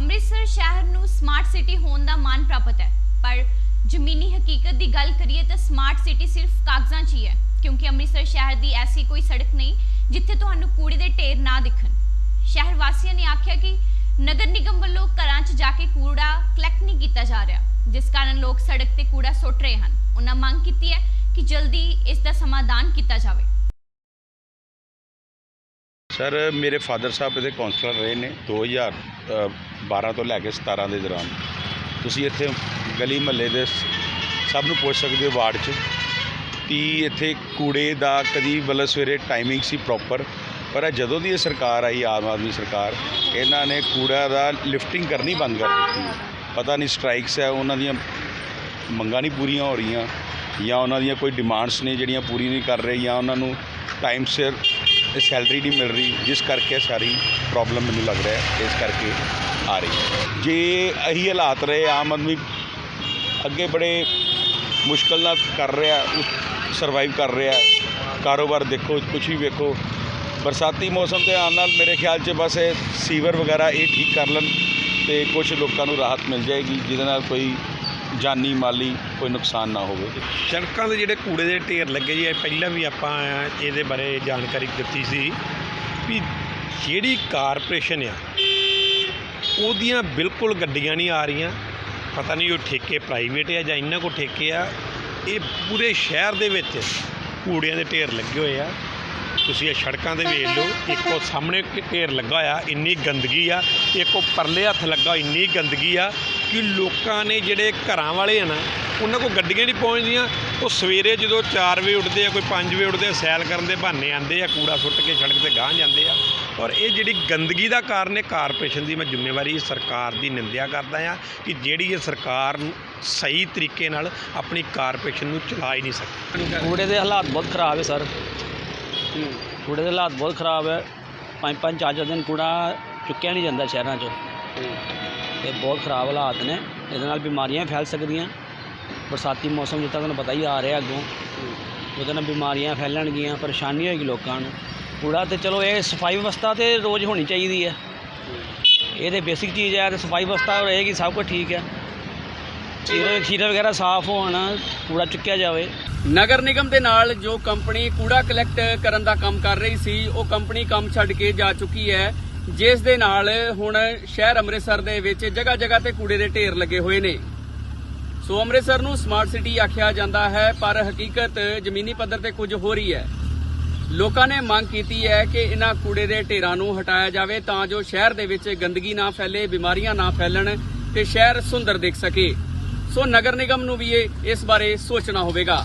ਅੰਮ੍ਰਿਤਸਰ ਸ਼ਹਿਰ ਨੂੰ smart city ਹੋਣ ਦਾ ਮਾਣ ਪ੍ਰਾਪਤ ਹੈ। ਪਰ ਜ਼ਮੀਨੀ ਹਕੀਕਤ ਦੀ ਗੱਲ ਕਰੀਏ ਤਾਂ ਸਮਾਰਟ ਸਿਟੀ ਸਿਰਫ ਕਾਗਜ਼ਾਂ 'ਚ ਹੀ ਹੈ, ਕਿਉਂਕਿ ਅੰਮ੍ਰਿਤਸਰ ਸ਼ਹਿਰ ਦੀ ਐਸੀ ਕੋਈ ਸੜਕ ਨਹੀਂ ਜਿੱਥੇ ਤੁਹਾਨੂੰ ਕੂੜੇ ਦੇ ਢੇਰ ਨਾ ਦਿਖਣ। ਸ਼ਹਿਰ ਵਾਸੀਆਂ ਨੇ ਆਖਿਆ ਕਿ ਨਗਰ ਨਿਗਮ ਵੱਲੋਂ ਘਰਾਂ 'ਚ ਜਾ ਕੇ ਕੂੜਾ ਕਲੈਕਟ ਨਹੀਂ ਕੀਤਾ ਜਾ ਰਿਹਾ, ਜਿਸ ਕਾਰਨ ਲੋਕ ਸੜਕ ਤੇ ਕੂੜਾ ਸੁੱਟ ਰਹੇ ਹਨ। ਉਹਨਾਂ ਮੰਗ ਕੀਤੀ ਹੈ ਕਿ ਜਲਦੀ ਇਸ ਦਾ ਸਮਾਧਾਨ ਕੀਤਾ ਜਾਵੇ। ਸਰ, ਮੇਰੇ ਫਾਦਰ ਸਾਹਿਬ ਇਹਦੇ ਕਾਉਂਸਲਰ ਰਹੇ ਨੇ 2012 ਤੋਂ ਲੈ ਕੇ 17 ਦੇ ਦੌਰਾਨ। ਤੁਸੀਂ ਇੱਥੇ ਗਲੀ ਮਹੱਲੇ ਦੇ ਸਭ ਨੂੰ ਪੁੱਛ ਸਕਦੇ ਹੋ ਵਾਰਡ 'ਚ। ਕਿ ਇੱਥੇ ਕੂੜੇ ਦਾ ਕਦੀ ਮਤਲਬ ਸਵੇਰੇ ਟਾਈਮਿੰਗ ਸੀ ਪ੍ਰੋਪਰ ਪਰ ਜਦੋਂ ਦੀ ਇਹ ਸਰਕਾਰ ਆਈ, ਆਮ ਆਦਮੀ ਸਰਕਾਰ, ਇਹਨਾਂ ਨੇ ਕੂੜਾ ਦਾ ਲਿਫਟਿੰਗ ਕਰਨੀ ਬੰਦ ਕਰ ਦਿੱਤੀ। ਪਤਾ ਨਹੀਂ ਸਟ੍ਰਾਈਕਸ ਹੈ, ਉਹਨਾਂ ਦੀਆਂ ਮੰਗਾਂ ਨਹੀਂ ਪੂਰੀਆਂ ਹੋ ਰਹੀਆਂ, ਜਾਂ ਉਹਨਾਂ ਦੀਆਂ ਕੋਈ ਡਿਮਾਂਡਸ ਨੇ ਜਿਹੜੀਆਂ ਪੂਰੀ ਨਹੀਂ ਕਰ ਰਹੇ, ਜਾਂ ਉਹਨਾਂ ਨੂੰ ਟਾਈਮ ਸਿਰ ਸੈਲਰੀ ਨਹੀਂ ਮਿਲ ਰਹੀ, ਜਿਸ ਕਰਕੇ ਸਾਰੀ ਪ੍ਰੋਬਲਮ ਮੈਨੂੰ ਲੱਗ ਰਿਹਾ ਹੈ, ਇਸ ਕਰਕੇ ਆ ਰਹੀ ਹੈ। ਜੇ ਇਹੀ ਹਾਲਾਤ ਰਹੇ, ਆਮ ਆਦਮੀ ਅੱਗੇ ਬੜੇ ਮੁਸ਼ਕਲ ਨਾਲ ਕਰ ਰਿਹਾ ਸਰਵਾਈਵ ਕਰ ਰਿਹਾ ਕਾਰੋਬਾਰ ਦੇਖੋ, ਕੁਛ ਵੀ ਵੇਖੋ। ਬਰਸਾਤੀ ਮੌਸਮ ਦੇ ਆਉਣ ਨਾਲ ਮੇਰੇ ਖਿਆਲ 'ਚ ਬਸ ਇਹ ਸੀਵਰ ਵਗੈਰਾ ਇਹ ਠੀਕ ਕਰ ਲੈਣ ਤੇ ਕੁਝ ਲੋਕਾਂ ਨੂੰ ਰਾਹਤ ਮਿਲ ਜਾਏਗੀ, ਜਿਹਦੇ ਨਾਲ ਕੋਈ ਜਾਨੀ ਮਾਲੀ ਕੋਈ ਨੁਕਸਾਨ ਨਾ ਹੋਵੇ। ਸੜਕਾਂ ਦੇ ਜਿਹੜੇ ਕੂੜੇ ਦੇ ਢੇਰ ਲੱਗੇ ਜੀ, ਇਹ ਪਹਿਲਾਂ ਵੀ ਆਪਾਂ ਇਹਦੇ ਬਾਰੇ ਜਾਣਕਾਰੀ ਦਿੱਤੀ ਸੀ ਵੀ ਜਿਹੜੀ ਕਾਰਪੋਰੇਸ਼ਨ ਆ, ਉਹਦੀਆਂ ਬਿਲਕੁਲ ਗੱਡੀਆਂ ਨਹੀਂ ਆ ਰਹੀਆਂ। ਪਤਾ ਨਹੀਂ ਉਹ ਠੇਕੇ ਪ੍ਰਾਈਵੇਟ ਆ ਜਾਂ ਇਹਨਾਂ ਕੋ ਠੇਕੇ ਆ। ਇਹ ਪੂਰੇ ਸ਼ਹਿਰ ਦੇ ਵਿੱਚ ਕੂੜਿਆਂ ਦੇ ਢੇਰ ਲੱਗੇ ਹੋਏ ਆ। ਤੁਸੀਂ ਇਹ ਸੜਕਾਂ ਤੇ ਵੇਖ ਲਓ, ਇੱਕੋ ਸਾਹਮਣੇ ਢੇਰ ਲੱਗਾ ਹੋਇਆ ਇੰਨੀ ਗੰਦਗੀ ਆ, ਇੱਕੋ ਪਰਲੇ ਹੱਥ ਲੱਗਾ, ਇੰਨੀ ਗੰਦਗੀ ਆ ਕਿ ਲੋਕਾਂ ਨੇ ਜਿਹੜੇ ਘਰਾਂ ਵਾਲੇ ਆ ਨਾ, ਉਹਨਾਂ ਕੋਲ ਗੱਡੀਆਂ ਨਹੀਂ ਪਹੁੰਚਦੀਆਂ। ਉਹ ਸਵੇਰੇ ਜਦੋਂ 4 ਵਜੇ ਉੱਠਦੇ ਆ, ਕੋਈ 5 ਵਜੇ ਉੱਠਦੇ ਆ ਸੈਲ ਕਰਨ ਦੇ ਬਹਾਨੇ ਆਉਂਦੇ ਆ, ਕੂੜਾ ਸੁੱਟ ਕੇ ਸੜਕ ਤੇ ਗਾਂਹ ਜਾਂਦੇ ਆ। ਔਰ ਇਹ ਜਿਹੜੀ ਗੰਦਗੀ ਦਾ ਕਾਰਨ ਹੈ, ਕਾਰਪੋਰੇਸ਼ਨ ਦੀ ਮੈਂ ਜ਼ਿੰਮੇਵਾਰੀ ਸਰਕਾਰ ਦੀ ਨਿੰਦਿਆ ਕਰਦਾ ਆ ਕਿ ਜਿਹੜੀ ਇਹ ਸਰਕਾਰ ਸਹੀ ਤਰੀਕੇ ਨਾਲ ਆਪਣੀ ਕਾਰਪੋਰੇਸ਼ਨ ਨੂੰ ਚਲਾ ਹੀ ਨਹੀਂ ਸਕਦੀ। ਕੂੜੇ ਦੇ ਹਾਲਾਤ ਬਹੁਤ ਖਰਾਬ ਹੈ, ਸਰ। ਕੂੜੇ ਦੇ ਹਾਲਾਤ ਬਹੁਤ ਖਰਾਬ ਹੈ। ਪੰਜ ਪੰਜ ਚਾਰ ਚਾਰ ਦਿਨ ਕੂੜਾ ਚੁੱਕਿਆ ਨਹੀਂ ਜਾਂਦਾ ਸ਼ਹਿਰਾਂ 'ਚ। ਤੇ ਬਹੁਤ ਖਰਾਬ ਹਾਲਾਤ ਨੇ। ਇਹਦੇ ਨਾਲ ਬਿਮਾਰੀਆਂ ਫੈਲ ਸਕਦੀਆਂ। ਬਰਸਾਤੀ ਮੌਸਮ ਜਿੱਦਾਂ ਤੁਹਾਨੂੰ ਪਤਾ ਹੀ ਆ ਰਿਹਾ ਅੱਗੋਂ। ਉਹਦੇ ਨਾਲ ਬਿਮਾਰੀਆਂ ਫੈਲਣਗੀਆਂ ਪਰੇਸ਼ਾਨੀ ਹੋਏਗੀ ਲੋਕਾਂ ਨੂੰ। ਕੂੜਾ ਤੇ ਚਲੋ ਇਹ ਸਫ਼ਾਈ ਵਿਵਸਥਾ ਤੇ ਰੋਜ਼ ਹੋਣੀ ਚਾਹੀਦੀ ਹੈ। ਇਹ ਤੇ ਬੇਸਿਕ ਚੀਜ਼ ਹੈ ਤੇ ਸਫ਼ਾਈ ਵਿਵਸਥਾ ਰਹੇਗੀ ਸਭ ਕੁਝ ਠੀਕ ਹੈ। ਖੀਰੇ ਖੀਰੇ ਵਗੈਰਾ ਸਾਫ਼ ਹੋਣ, ਕੂੜਾ ਚੁੱਕਿਆ ਜਾਵੇ। ਨਗਰ ਨਿਗਮ ਦੇ ਨਾਲ ਜੋ ਕੰਪਨੀ ਕੂੜਾ ਕਲੈਕਟ ਕਰਨ ਦਾ ਕੰਮ ਕਰ ਰਹੀ ਸੀ, ਉਹ ਕੰਪਨੀ ਕੰਮ ਛੱਡ ਕੇ ਜਾ ਚੁੱਕੀ ਹੈ। ਜਿਸ ਦੇ ਨਾਲ ਹੁਣ ਸ਼ਹਿਰ ਅੰਮ੍ਰਿਤਸਰ ਦੇ ਵਿੱਚ ਜਗ੍ਹਾ ਜਗ੍ਹਾ ਤੇ ਕੂੜੇ ਦੇ ਢੇਰ ਲੱਗੇ ਹੋਏ ਨੇ। ਸੋ ਅੰਮ੍ਰਿਤਸਰ ਨੂੰ ਸਮਾਰਟ ਸਿਟੀ ਆਖਿਆ ਜਾਂਦਾ ਹੈ, ਪਰ ਹਕੀਕਤ ਜ਼ਮੀਨੀ ਪੱਧਰ ਤੇ ਕੁਝ ਹੋ ਰਹੀ ਹੈ। ਲੋਕਾਂ ਨੇ ਮੰਗ ਕੀਤੀ ਹੈ ਕਿ ਇਹਨਾਂ ਕੂੜੇ ਦੇ ਢੇਰਾਂ ਨੂੰ ਹਟਾਇਆ ਜਾਵੇ ਤਾਂ ਜੋ ਸ਼ਹਿਰ ਦੇ ਵਿੱਚ ਗੰਦਗੀ ਨਾ ਫੈਲੇ, ਬਿਮਾਰੀਆਂ ਨਾ ਫੈਲਣ ਤੇ ਸ਼ਹਿਰ ਸੁੰਦਰ ਦਿਖ ਸਕੇ। ਸੋ ਨਗਰ ਨਿਗਮ ਨੂੰ ਵੀ ਇਹ ਇਸ ਬਾਰੇ ਸੋਚਣਾ ਹੋਵੇਗਾ।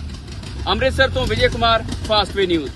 ਅੰਮ੍ਰਿਤਸਰ ਤੋਂ ਵਿਜੇ ਕੁਮਾਰ ਫਾਸਟਵੇ ਨਿਊਜ਼।